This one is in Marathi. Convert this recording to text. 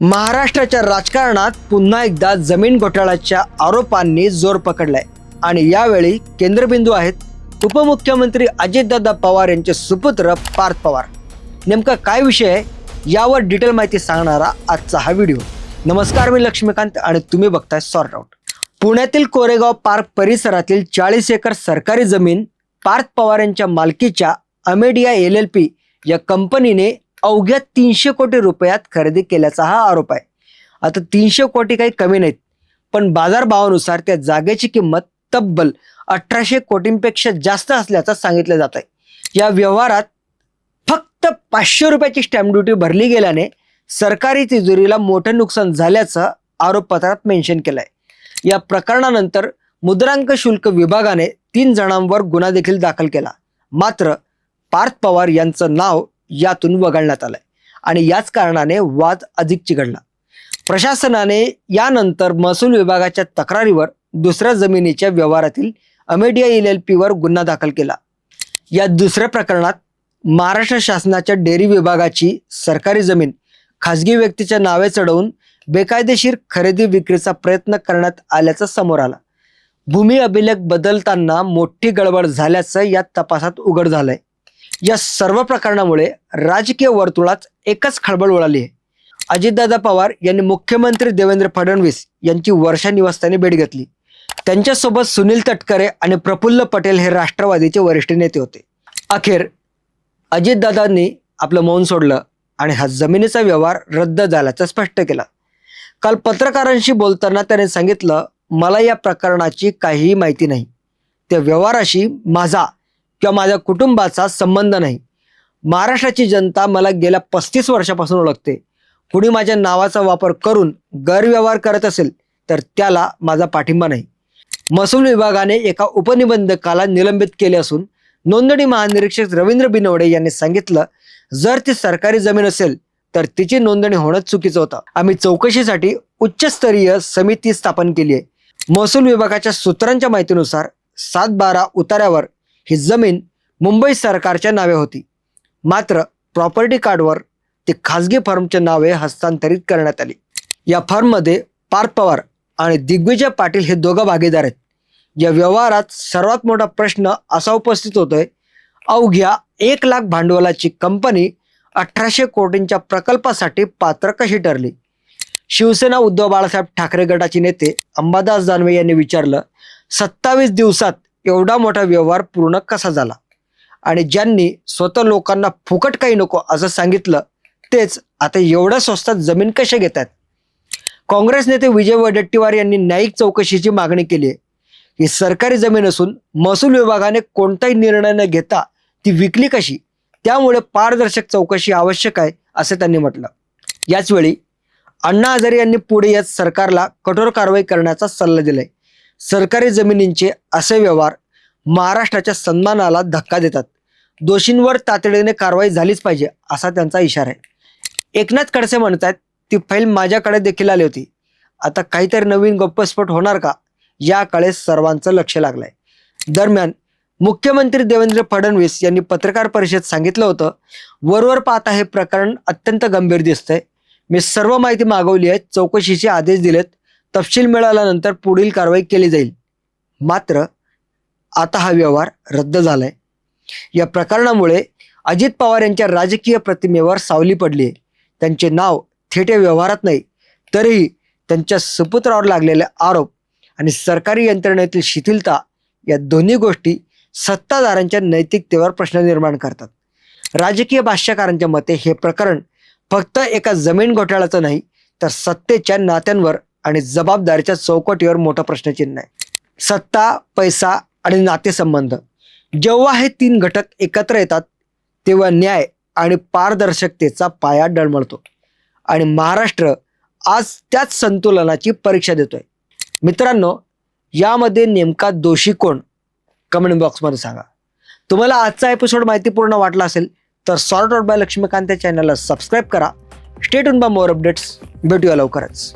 महाराष्ट्राच्या राजकारणात पुन्हा एकदा जमीन घोटाळ्याच्या आरोपांनी जोर पकडलाय. आणि यावेळी केंद्रबिंदू आहेत उपमुख्यमंत्री अजितदादा पवार यांचे सुपुत्र पार्थ पवार. नेमका काय विषय आहे? यावर डिटेल माहिती सांगणारा आजचा हा व्हिडिओ. नमस्कार मी लक्ष्मीकांत आणि तुम्ही बघताय सॉर्ट आउट. पुण्यातील कोरेगाव पार्क परिसरातील चाळीस एकर सरकारी जमीन पार्थ पवार यांच्या मालकीच्या अमेडिया एल एल पी या कंपनीने अवघ्या तीनशे कोटी रुपयात खरेदी केल्याचा हा आरोप आहे. आता तीनशे कोटी काही कमी नाहीत पण बाजारभावानुसार त्या जागेची किंमत तब्बल अठराशे कोटींपेक्षा जास्त असल्याचं सांगितलं जात आहे या व्यवहारात फक्त पाचशे रुपयाची स्टॅम्प ड्युटी भरली गेल्याने सरकारी तिजोरीला मोठं नुकसान झाल्याचं आरोपपत्रात मेन्शन केलंय. या प्रकरणानंतर मुद्रांक शुल्क विभागाने तीन जणांवर गुन्हा देखील दाखल केला. मात्र पार्थ पवार यांचं नाव यातून वगळण्यात आलाय. आणि याच कारणाने वाद अधिक चिघडला प्रशासनाने यानंतर महसूल विभागाच्या तक्रारीवर दुसऱ्या जमिनीच्या व्यवहारातील अमेडिया एल एल पीवर गुन्हा दाखल केला. या दुसऱ्या प्रकरणात महाराष्ट्र शासनाच्या डेअरी विभागाची सरकारी जमीन खाजगी व्यक्तीच्या नावे चढवून बेकायदेशीर खरेदी विक्रीचा प्रयत्न करण्यात आल्याचं समोर आला. भूमी अभिलेख बदलताना मोठी गडबड झाल्याचं या तपासात उघड झालंय. या सर्व प्रकरणामुळे राजकीय वर्तुळात एकच खळबळ उडाली आहे. अजितदादा पवार यांनी मुख्यमंत्री देवेंद्र फडणवीस यांची वर्षा निवासस्थानी भेट घेतली. त्यांच्यासोबत सुनील तटकरे आणि प्रफुल्ल पटेल हे राष्ट्रवादीचे वरिष्ठ नेते होते. अखेर अजितदादांनी आपलं मौन सोडलं आणि हा जमिनीचा व्यवहार रद्द झाल्याचं स्पष्ट केलं. काल पत्रकारांशी बोलताना त्याने सांगितलं मला या प्रकरणाची काहीही माहिती नाही. त्या व्यवहाराशी माझा किंवा माझ्या कुटुंबाचा संबंध नाही. महाराष्ट्राची जनता मला गेल्या पस्तीस वर्षापासून ओळखते. कुणी माझ्या नावाचा वापर करून गैरव्यवहार करत असेल तर त्याला माझा पाठिंबा नाही. महसूल विभागाने एका उपनिबंधकाला निलंबित केले असून नोंदणी महानिरीक्षक रवींद्र बिनवडे यांनी सांगितलं जर ती सरकारी जमीन असेल तर तिची नोंदणी होणं चुकीचं होतं. आम्ही चौकशीसाठी उच्चस्तरीय समिती स्थापन केली आहे. महसूल विभागाच्या सूत्रांच्या माहितीनुसार सात बारा उतार्यावर ही जमीन मुंबई सरकारच्या नावे होती. मात्र प्रॉपर्टी कार्डवर ती खाजगी फर्मच्या नावे हस्तांतरित करण्यात आली. या फर्ममध्ये पार्थ पवार आणि दिग्विजय पाटील हे दोघं भागीदार आहेत. या व्यवहारात सर्वात मोठा प्रश्न असा उपस्थित होतोय अवघ्या एक लाख भांडवलाची कंपनी अठराशे कोटींच्या प्रकल्पासाठी पात्र कशी ठरली? शिवसेना उद्धव बाळासाहेब ठाकरे गटाचे नेते अंबादास दानवे यांनी विचारलं सत्तावीस दिवसात एवढा मोठा व्यवहार पूर्ण कसा झाला? आणि ज्यांनी स्वतः लोकांना फुकट काही नको असं सांगितलं तेच आता एवढ्या स्वस्तात जमीन कशा घेत आहेत काँग्रेस नेते विजय वडेट्टीवार यांनी न्यायिक चौकशीची मागणी केली आहे. ही सरकारी जमीन असून महसूल विभागाने कोणताही निर्णय न घेता ती विकली कशी? त्यामुळे पारदर्शक चौकशी आवश्यक आहे असं त्यांनी म्हटलं. याचवेळी अण्णा हजारे यांनी पुढे येत सरकारला कठोर कारवाई करण्याचा सल्ला दिलाय. सरकारी जमिनींचे असे व्यवहार महाराष्ट्राच्या सन्मानाला धक्का देतात. दोषींवर तातडीने कारवाई झालीच पाहिजे असा त्यांचा इशारा आहे. एकनाथ खडसे आहेत ती फाईल माझ्याकडे देखील आली होती. आता काहीतरी नवीन गप्पस्फोट होणार का? याकडे सर्वांचं लक्ष लागलंय. दरम्यान मुख्यमंत्री देवेंद्र फडणवीस यांनी पत्रकार परिषद सांगितलं होतं वरवर पाहता हे प्रकरण अत्यंत गंभीर दिसतंय. मी सर्व माहिती मागवली आहे चौकशीचे आदेश दिलेत. तपशील मिळाल्यानंतर पुढील कारवाई केली जाईल. मात्र आता हा व्यवहार रद्द झालाय. या प्रकरणामुळे अजित पवार यांच्या राजकीय प्रतिमेवर सावली पडली आहे. त्यांचे नाव थेट व्यवहारात नाही तरीही त्यांच्या सुपुत्रावर लागलेले आरोप आणि सरकारी यंत्रणेतील शिथिलता या दोन्ही गोष्टी सत्ताधाऱ्यांच्या नैतिकतेवर प्रश्न निर्माण करतात. राजकीय भाष्यकारांच्या मते हे प्रकरण फक्त एका जमीन घोटाळ्याचं नाही तर सत्तेच्या नात्यांवर आणि जबाबदारीच्या चौकटीवर मोठं प्रश्नचिन्ह आहे. सत्ता पैसा आणि नातेसंबंध. जेव्हा हे तीन घटक एकत्र येतात तेव्हा न्याय आणि पारदर्शकतेचा पाया डळमळतो. आणि महाराष्ट्र आज त्याच संतुलनाची परीक्षा देतोय. मित्रांनो यामध्ये नेमका दोषी कोण? कमेंट बॉक्समध्ये सांगा. तुम्हाला आजचा एपिसोड माहितीपूर्ण वाटला असेल तर सॉर्ट आउट बाय लक्ष्मीकांत या चॅनलला सबस्क्राईब करा. Stay tuned by more updates भेटूया लवकरच.